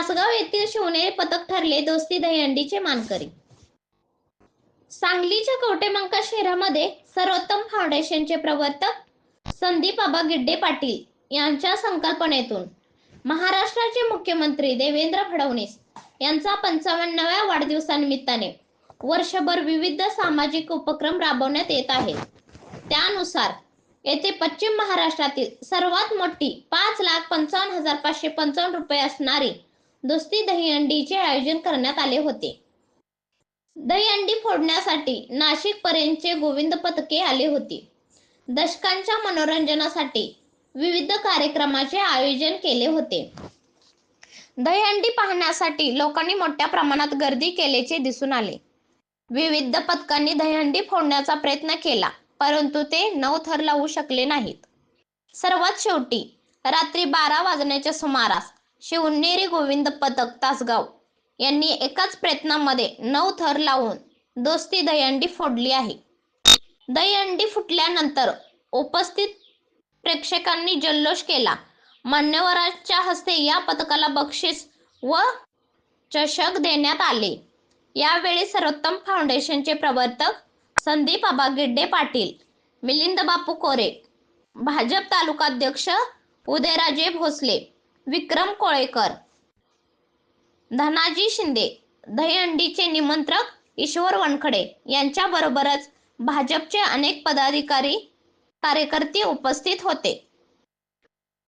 तासगाव येथील शिवनेरी पथक ठरले दोस्ती दहीहंडीचे मानकरी. सांगलीच्या कवटेमंका शहरामध्ये सर्वोत्तम फाउंडेशनचे प्रवर्तक संदीप आबा गिड्डे पाटील यांच्या संकल्पनेतून महाराष्ट्राचे मुख्यमंत्री देवेंद्र फडणवीस यांचा पंचावन्नाव्या वाढदिवसानिमित्ताने वर्षभर विविध सामाजिक उपक्रम राबवण्यात येत आहेत. त्यानुसार येथे पश्चिम महाराष्ट्रातील सर्वात मोठी पाच लाख पंचावन्न हजार पाचशे पंचावन्न रुपये असणारी दोस्ती दहीहंडीचे आयोजन करण्यात आले होते. दहीहंडी फोडण्यासाठी नाशिक पर्यंतचे गोविंद पथके आले होते. दशकांच्या मनोरंजनासाठी विविध कार्यक्रमाचे आयोजन केले होते. दहीहंडी पाहण्यासाठी लोकांनी मोठ्या प्रमाणात गर्दी केल्याचे दिसून आले. विविध पथकांनी दहीहंडी फोडण्याचा प्रयत्न केला परंतु ते नऊ थर लावू शकले नाहीत. सर्वात शेवटी रात्री बारा वाजण्याच्या सुमारास शिवनेरी गोविंद पथक तासगाव यांनी एकाच प्रयत्नामध्ये नऊ थर लावून दोस्ती दहीहंडी फोडली आहे. दहीहंडी फुटल्यानंतर उपस्थित प्रेक्षकांनी जल्लोष केला. मान्यवरांच्या हस्ते या पथकाला बक्षीस व चषक देण्यात आले. यावेळी सर्वोत्तम फाउंडेशनचे प्रवर्तक संदीप आबा गिड्डे पाटील मिलिंद बापू कोरे भाजप तालुकाध्यक्ष उदयराजे भोसले विक्रम कोळेकर. धनाजी शिंदे दहीहंडीचे निमंत्रक ईश्वर वनखडे यांच्याबरोबरच भाजपचे अनेक पदाधिकारी कार्यकर्ते उपस्थित होते.